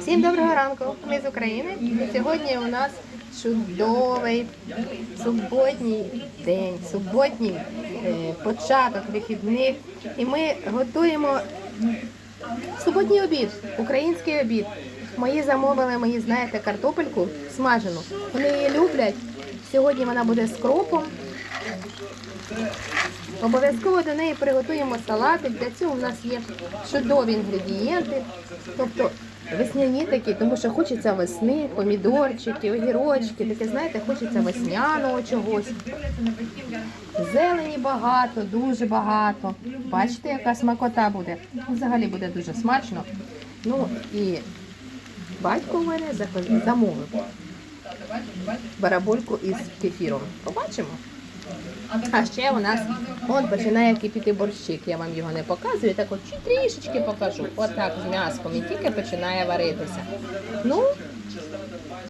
Всім доброго ранку! Ми з України. Сьогодні у нас чудовий суботній день, суботній е, початок вихідних. І ми готуємо суботній обід, український обід. Мої замовили, мої знаєте, картопельку смажену. Вони її люблять. Сьогодні вона буде з кропом. Обов'язково до неї приготуємо салатик. Для цього у нас є чудові інгредієнти. Тобто весняні такі, тому що хочеться весни, помідорчики, огірочки, таке, знаєте, хочеться весняного чогось. Зелені багато, дуже багато. Бачите, яка смакота буде. Взагалі буде дуже смачно. Ну і батько у мене замовив барабольку із кефіром. Побачимо. А ще у нас он починає кипіти борщик. Я вам його не показую, так от трішечки покажу. Отак з м'яском і тільки починає варитися. Ну,